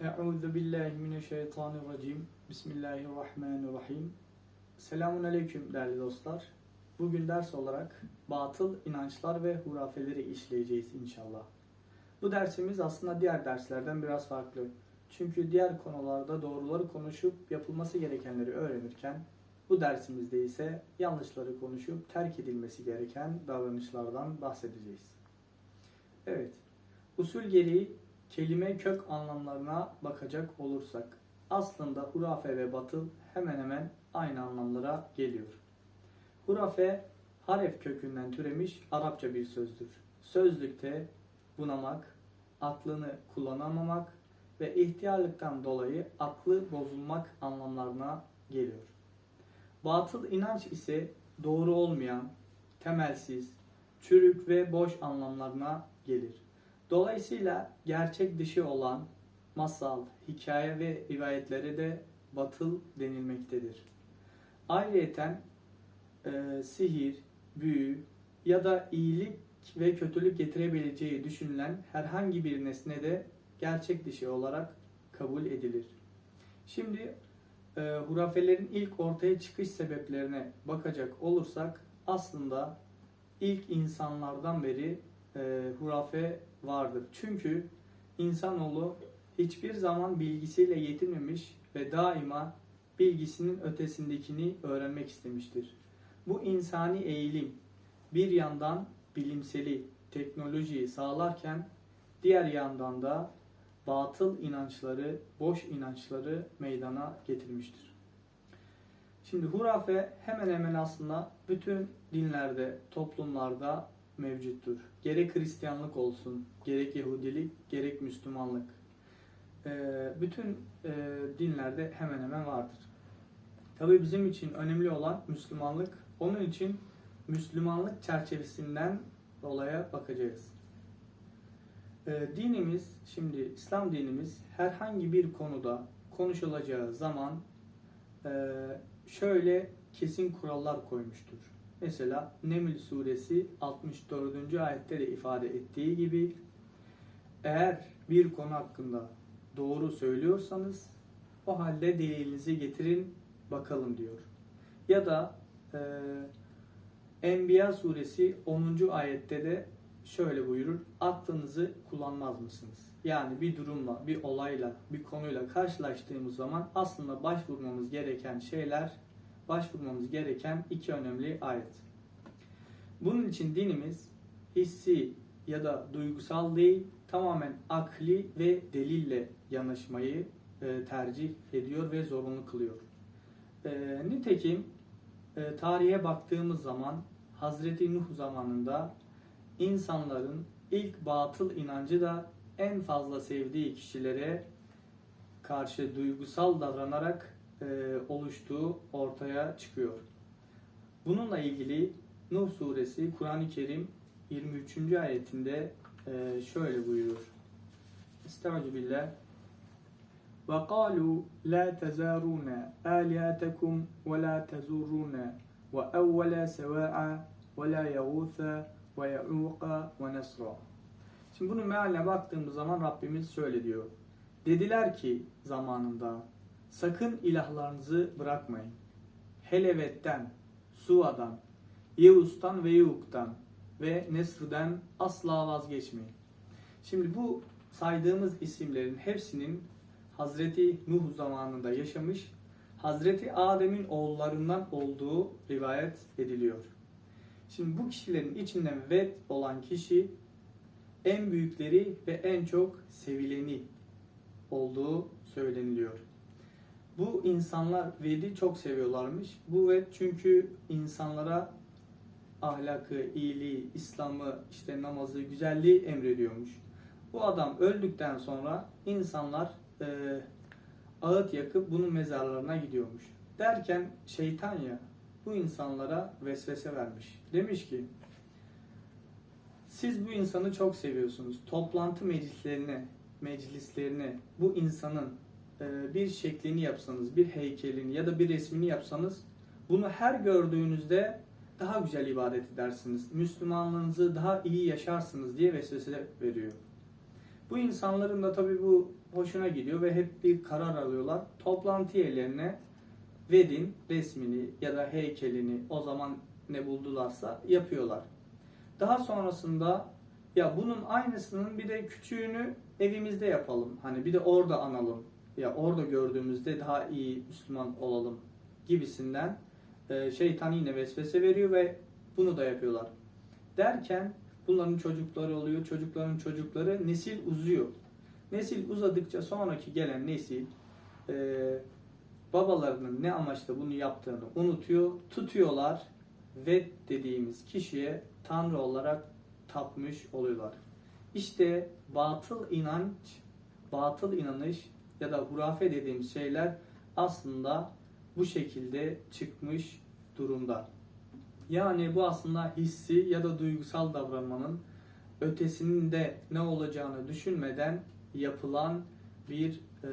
Euzu billahi mineşşeytanirracim. Bismillahirrahmanirrahim. Selamun aleyküm değerli dostlar. Bugün ders olarak batıl inançlar ve hurafeleri işleyeceğiz inşallah. Bu dersimiz aslında diğer derslerden biraz farklı. Çünkü diğer konularda doğruları konuşup yapılması gerekenleri öğrenirken bu dersimizde ise yanlışları konuşup terk edilmesi gereken davranışlardan bahsedeceğiz. Evet, usul gereği kelime kök anlamlarına bakacak olursak aslında hurafe ve batıl hemen hemen aynı anlamlara geliyor. Hurafe haref kökünden türemiş Arapça bir sözdür. Sözlükte bunamak, aklını kullanamamak ve ihtiyarlıktan dolayı aklı bozulmak anlamlarına geliyor. Batıl inanç ise doğru olmayan, temelsiz, çürük ve boş anlamlarına gelir. Dolayısıyla gerçek dışı olan masal, hikaye ve rivayetlere de batıl denilmektedir. Ayrıyeten e, sihir, büyü ya da iyilik ve kötülük getirebileceği düşünülen herhangi bir nesne de gerçek dışı olarak kabul edilir. Şimdi e, hurafelerin ilk ortaya çıkış sebeplerine bakacak olursak aslında ilk insanlardan beri e, hurafe vardır. Çünkü insanoğlu hiçbir zaman bilgisiyle yetinmemiş ve daima bilgisinin ötesindekini öğrenmek istemiştir. Bu insani eğilim bir yandan bilimseli teknolojiyi sağlarken diğer yandan da batıl inançları, boş inançları meydana getirmiştir. Şimdi hurafe hemen hemen aslında bütün dinlerde, toplumlarda mevcuttur. Gerek Hristiyanlık olsun, gerek Yahudilik, gerek Müslümanlık. Ee, bütün e, dinlerde hemen hemen vardır. Tabii bizim için önemli olan Müslümanlık. Onun için Müslümanlık çerçevesinden olaya bakacağız. Ee, dinimiz, şimdi İslam dinimiz herhangi bir konuda konuşulacağı zaman e, şöyle kesin kurallar koymuştur. Mesela Neml suresi 64. ayette de ifade ettiği gibi eğer bir konu hakkında doğru söylüyorsanız o halde delilinizi getirin bakalım diyor. Ya da e, Enbiya suresi 10. ayette de şöyle buyurur. Aklınızı kullanmaz mısınız? Yani bir durumla, bir olayla, bir konuyla karşılaştığımız zaman aslında başvurmamız gereken şeyler, başvurmamız gereken iki önemli ayet. Bunun için dinimiz hissi ya da duygusal değil, tamamen akli ve delille yanaşmayı e, tercih ediyor ve zorunlu kılıyor. E, nitekim e, tarihe baktığımız zaman Hazreti Nuh zamanında insanların ilk batıl inancı da en fazla sevdiği kişilere karşı duygusal davranarak oluştuğu ortaya çıkıyor. Bununla ilgili Nuh suresi Kur'an-ı Kerim 23. ayetinde e, şöyle buyurur. Estaizu billah. وقالوا لا تزارون آلهتكم ولا تزورون وأول سواء ولا يغوث ويعوق ونسرا Şimdi bunun mealine baktığımız zaman Rabbimiz şöyle diyor. Dediler ki zamanında sakın ilahlarınızı bırakmayın. Helevet'ten, Sua'dan, Yevus'tan ve Yevuk'tan ve Nesr'den asla vazgeçmeyin. Şimdi bu saydığımız isimlerin hepsinin Hazreti Nuh zamanında yaşamış, Hazreti Adem'in oğullarından olduğu rivayet ediliyor. Şimdi bu kişilerin içinden Ved olan kişi en büyükleri ve en çok sevileni olduğu söyleniliyor. Bu insanlar Ved'i çok seviyorlarmış. Bu Ved çünkü insanlara ahlakı, iyiliği, İslam'ı, işte namazı, güzelliği emrediyormuş. Bu adam öldükten sonra insanlar e, ağıt yakıp bunun mezarlarına gidiyormuş. Derken şeytan ya bu insanlara vesvese vermiş. Demiş ki siz bu insanı çok seviyorsunuz. Toplantı meclislerine, meclislerine bu insanın bir şeklini yapsanız, bir heykelini ya da bir resmini yapsanız bunu her gördüğünüzde daha güzel ibadet edersiniz. Müslümanlığınızı daha iyi yaşarsınız diye vesvese veriyor. Bu insanların da tabi bu hoşuna gidiyor ve hep bir karar alıyorlar. Toplantı yerlerine Ved'in resmini ya da heykelini o zaman ne buldularsa yapıyorlar. Daha sonrasında ya bunun aynısının bir de küçüğünü evimizde yapalım. Hani bir de orada analım. Ya orada gördüğümüzde daha iyi Müslüman olalım gibisinden e, şeytan yine vesvese veriyor ve bunu da yapıyorlar. Derken bunların çocukları oluyor, çocukların çocukları nesil uzuyor. Nesil uzadıkça sonraki gelen nesil e, babalarının ne amaçla bunu yaptığını unutuyor, tutuyorlar ve dediğimiz kişiye Tanrı olarak tapmış oluyorlar. İşte batıl inanç, batıl inanış ya da hurafe dediğimiz şeyler aslında bu şekilde çıkmış durumda. Yani bu aslında hissi ya da duygusal davranmanın ötesinin de ne olacağını düşünmeden yapılan bir e,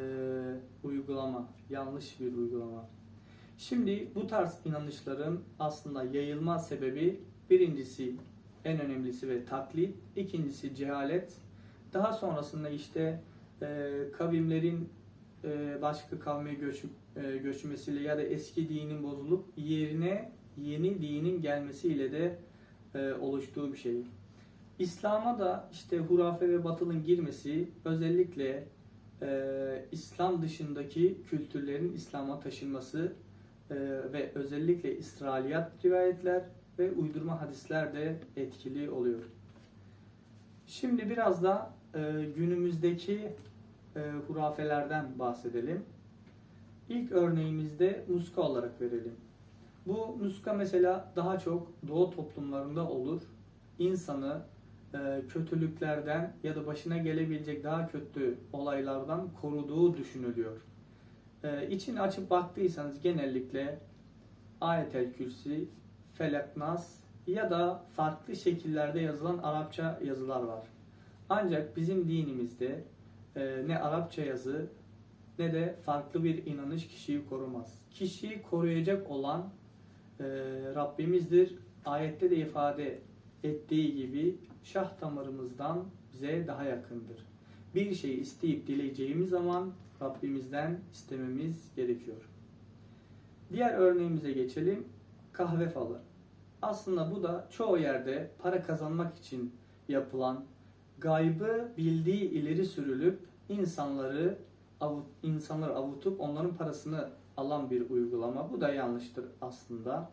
uygulama, yanlış bir uygulama. Şimdi bu tarz inanışların aslında yayılma sebebi birincisi en önemlisi ve taklit, ikincisi cehalet. Daha sonrasında işte e, kavimlerin e, başka kavme göçüp, e, göçmesiyle ya da eski dinin bozulup yerine yeni dinin gelmesiyle de e, oluştuğu bir şey. İslam'a da işte hurafe ve batılın girmesi özellikle e, İslam dışındaki kültürlerin İslam'a taşınması e, ve özellikle İsrailiyat rivayetler ve uydurma hadisler de etkili oluyor. Şimdi biraz da e, günümüzdeki e, hurafelerden bahsedelim. İlk örneğimizde muska olarak verelim. Bu muska mesela daha çok doğu toplumlarında olur. İnsanı e, kötülüklerden ya da başına gelebilecek daha kötü olaylardan koruduğu düşünülüyor. E, içini açıp baktıysanız genellikle Ayetel Kürsi, Felak Nas ya da farklı şekillerde yazılan Arapça yazılar var. Ancak bizim dinimizde e, ne Arapça yazı ne de farklı bir inanış kişiyi korumaz. Kişiyi koruyacak olan e, Rabbimizdir. Ayette de ifade ettiği gibi şah damarımızdan bize daha yakındır. Bir şeyi isteyip dileyeceğimiz zaman Rabbimizden istememiz gerekiyor. Diğer örneğimize geçelim. Kahve falı. Aslında bu da çoğu yerde para kazanmak için yapılan gaybı bildiği ileri sürülüp insanları avut, insanları avutup onların parasını alan bir uygulama. Bu da yanlıştır aslında.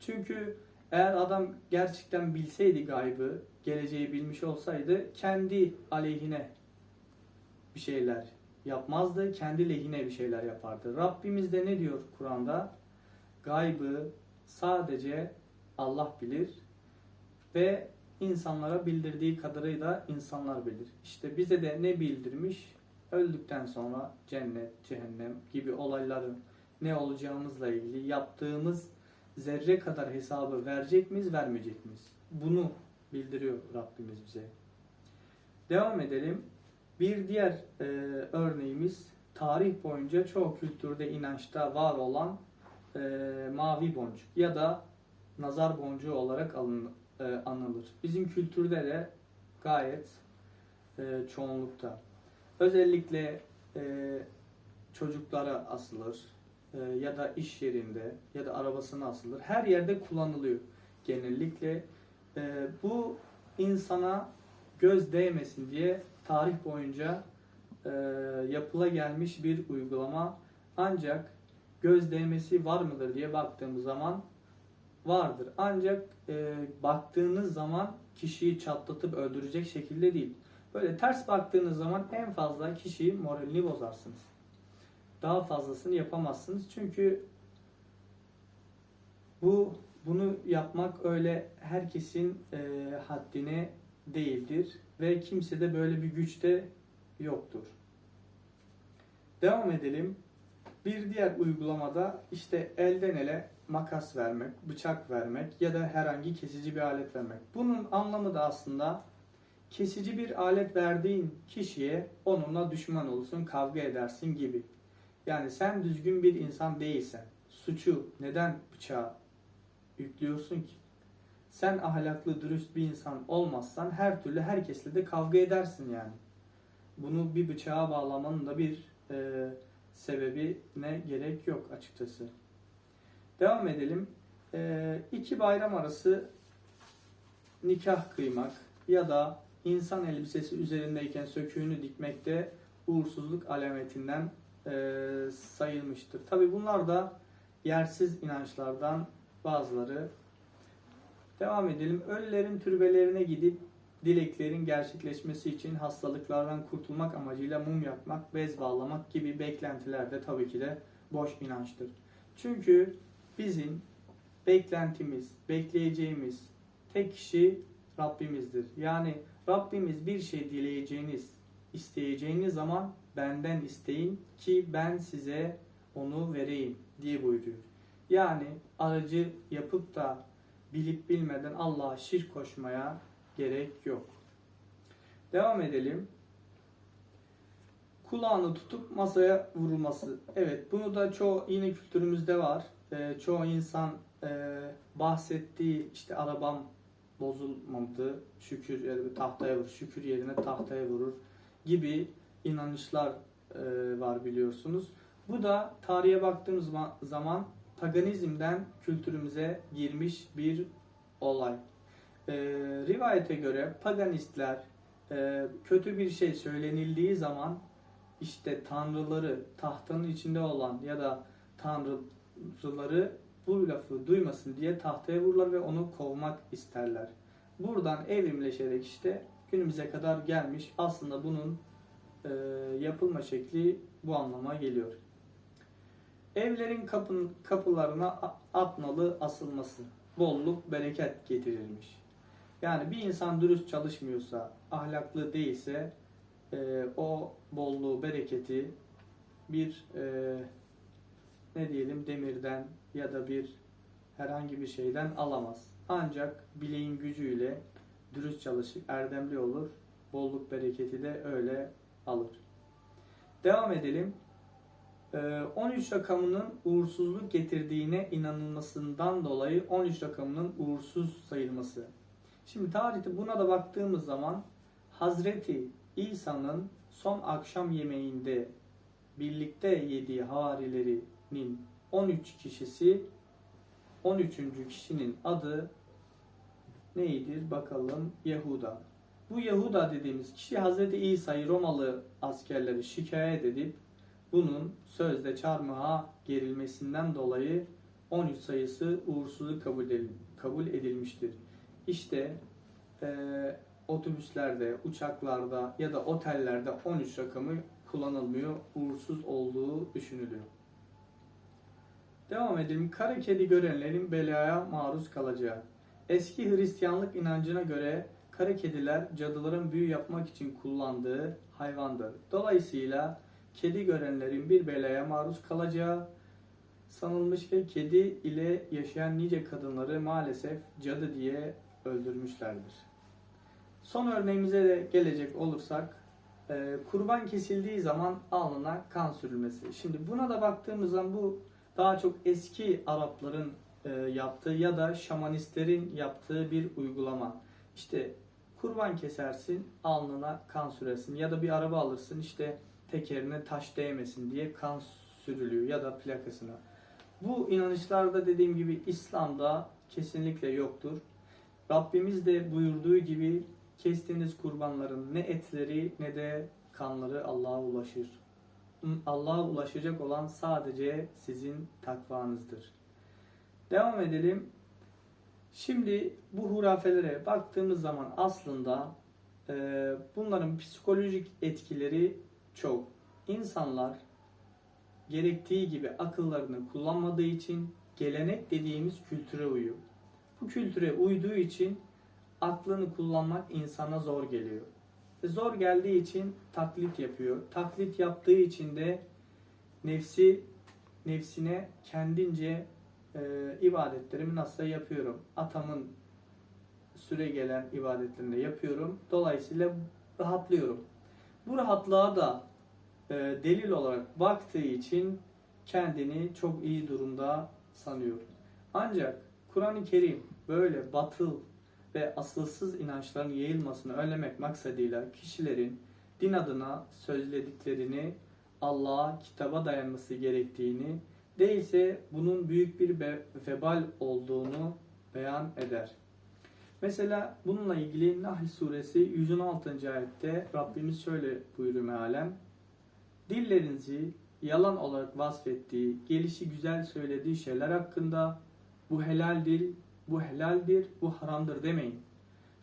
Çünkü eğer adam gerçekten bilseydi gaybı, geleceği bilmiş olsaydı kendi aleyhine bir şeyler yapmazdı, kendi lehine bir şeyler yapardı. Rabbimiz de ne diyor Kur'an'da? Gaybı sadece Allah bilir ve insanlara bildirdiği kadarıyla insanlar bilir. İşte bize de ne bildirmiş? Öldükten sonra cennet, cehennem gibi olayların ne olacağımızla ilgili yaptığımız zerre kadar hesabı verecek miyiz, vermeyecek miyiz? Bunu bildiriyor Rabbimiz bize. Devam edelim. Bir diğer e, örneğimiz tarih boyunca çoğu kültürde inançta var olan e, mavi boncuk ya da nazar boncuğu olarak alın, e, anılır. Bizim kültürde de gayet e, çoğunlukta. Özellikle e, çocuklara asılır e, ya da iş yerinde ya da arabasına asılır. Her yerde kullanılıyor genellikle. E, bu insana göz değmesin diye tarih boyunca e, yapıla gelmiş bir uygulama. Ancak göz değmesi var mıdır diye baktığımız zaman vardır. Ancak e, baktığınız zaman kişiyi çatlatıp öldürecek şekilde değil. Böyle ters baktığınız zaman en fazla kişiyi moralini bozarsınız. Daha fazlasını yapamazsınız. Çünkü bu bunu yapmak öyle herkesin e, haddine değildir ve kimse de böyle bir güç de yoktur. Devam edelim. Bir diğer uygulamada işte elden ele makas vermek, bıçak vermek ya da herhangi kesici bir alet vermek. Bunun anlamı da aslında kesici bir alet verdiğin kişiye onunla düşman olursun, kavga edersin gibi. Yani sen düzgün bir insan değilsen suçu neden bıçağa yüklüyorsun ki? Sen ahlaklı, dürüst bir insan olmazsan her türlü herkesle de kavga edersin yani. bunu bir bıçağa bağlamanın da bir e, sebebine gerek yok açıkçası. Devam edelim. E, iki bayram arası nikah kıymak ya da insan elbisesi üzerindeyken söküğünü dikmek de uğursuzluk alametinden e, sayılmıştır. Tabi bunlar da yersiz inançlardan bazıları. Devam edelim. Ölülerin türbelerine gidip dileklerin gerçekleşmesi için hastalıklardan kurtulmak amacıyla mum yakmak, bez bağlamak gibi beklentiler de tabii ki de boş inançtır. Çünkü bizim beklentimiz, bekleyeceğimiz tek kişi Rabbimizdir. Yani Rabbimiz bir şey dileyeceğiniz, isteyeceğiniz zaman benden isteyin ki ben size onu vereyim diye buyuruyor. Yani aracı yapıp da bilip bilmeden Allah'a şirk koşmaya gerek yok. Devam edelim. Kulağını tutup masaya vurulması. Evet bunu da çoğu yine kültürümüzde var. Ee, çoğu insan e, bahsettiği işte arabam bozulmadı şükür yani tahtaya vurur şükür yerine tahtaya vurur gibi inanışlar e, var biliyorsunuz. Bu da tarihe baktığımız ma- zaman paganizmden kültürümüze girmiş bir olay. E, rivayete göre paganistler e, kötü bir şey söylenildiği zaman işte tanrıları tahtının içinde olan ya da tanrıları bu lafı duymasın diye tahtaya vururlar ve onu kovmak isterler. Buradan evrimleşerek işte günümüze kadar gelmiş. Aslında bunun e, yapılma şekli bu anlama geliyor. Evlerin kapın, kapılarına atnalı asılması, bolluk, bereket getirilmiş. Yani bir insan dürüst çalışmıyorsa, ahlaklı değilse e, o bolluğu, bereketi bir e, ne diyelim demirden ya da bir herhangi bir şeyden alamaz. Ancak bileğin gücüyle dürüst çalışıp erdemli olur. Bolluk bereketi de öyle alır. Devam edelim. Ee, 13 rakamının uğursuzluk getirdiğine inanılmasından dolayı 13 rakamının uğursuz sayılması. Şimdi tarihte buna da baktığımız zaman Hazreti İsa'nın son akşam yemeğinde birlikte yediği havarilerinin 13 kişisi 13. kişinin adı neydir bakalım Yahuda. Bu Yahuda dediğimiz kişi Hazreti İsa'yı Romalı askerleri şikayet edip bunun sözde çarmıha gerilmesinden dolayı 13 sayısı uğursuzluk kabul, kabul edilmiştir. İşte eee, otobüslerde, uçaklarda ya da otellerde 13 rakamı kullanılmıyor. Uğursuz olduğu düşünülüyor. Devam edelim. Kara kedi görenlerin belaya maruz kalacağı. Eski Hristiyanlık inancına göre kara kediler cadıların büyü yapmak için kullandığı hayvandır. Dolayısıyla kedi görenlerin bir belaya maruz kalacağı sanılmış ve kedi ile yaşayan nice kadınları maalesef cadı diye öldürmüşlerdir. Son örneğimize de gelecek olursak e, kurban kesildiği zaman alnına kan sürülmesi. Şimdi buna da baktığımız zaman bu daha çok eski Arapların e, yaptığı ya da şamanistlerin yaptığı bir uygulama. İşte kurban kesersin, alnına kan sürersin ya da bir araba alırsın işte tekerine taş değmesin diye kan sürülüyor ya da plakasına. Bu inanışlarda dediğim gibi İslam'da kesinlikle yoktur. Rabbimiz de buyurduğu gibi kestiğiniz kurbanların ne etleri ne de kanları Allah'a ulaşır. Allah'a ulaşacak olan sadece sizin takvanızdır. Devam edelim. Şimdi bu hurafelere baktığımız zaman aslında e, bunların psikolojik etkileri çok. İnsanlar gerektiği gibi akıllarını kullanmadığı için gelenek dediğimiz kültüre uyuyor. Bu kültüre uyduğu için aklını kullanmak insana zor geliyor. Zor geldiği için taklit yapıyor. Taklit yaptığı için de nefsi nefsine kendince e, ibadetlerimi nasıl yapıyorum? Atamın süre gelen ibadetlerini de yapıyorum. Dolayısıyla rahatlıyorum. Bu rahatlığa da e, delil olarak baktığı için kendini çok iyi durumda sanıyor. Ancak Kur'an-ı Kerim böyle batıl ve asılsız inançların yayılmasını önlemek maksadıyla kişilerin din adına sözlediklerini Allah'a, kitaba dayanması gerektiğini, değilse bunun büyük bir vebal olduğunu beyan eder. Mesela bununla ilgili Nahl suresi 116. ayette Rabbimiz şöyle buyuruyor mealen. Dillerinizi yalan olarak vasfettiği, gelişi güzel söylediği şeyler hakkında bu helaldir, bu helaldir, bu haramdır demeyin.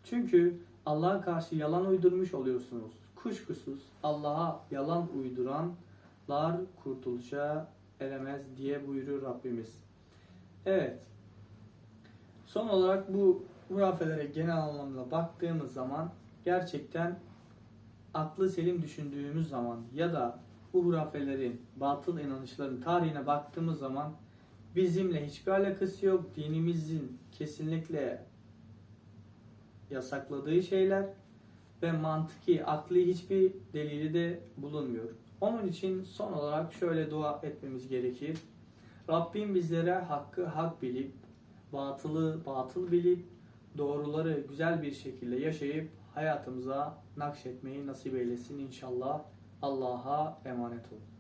Çünkü Allah'a karşı yalan uydurmuş oluyorsunuz. Kuşkusuz Allah'a yalan uyduranlar kurtuluşa eremez diye buyuruyor Rabbimiz. Evet. Son olarak bu hurafelere genel anlamda baktığımız zaman gerçekten aklı selim düşündüğümüz zaman ya da bu hurafelerin, batıl inanışların tarihine baktığımız zaman bizimle hiçbir alakası yok. Dinimizin kesinlikle yasakladığı şeyler ve mantıki, akli hiçbir delili de bulunmuyor. Onun için son olarak şöyle dua etmemiz gerekir. Rabbim bizlere hakkı hak bilip, batılı batıl bilip, doğruları güzel bir şekilde yaşayıp hayatımıza nakşetmeyi nasip eylesin inşallah. Allah'a emanet olun.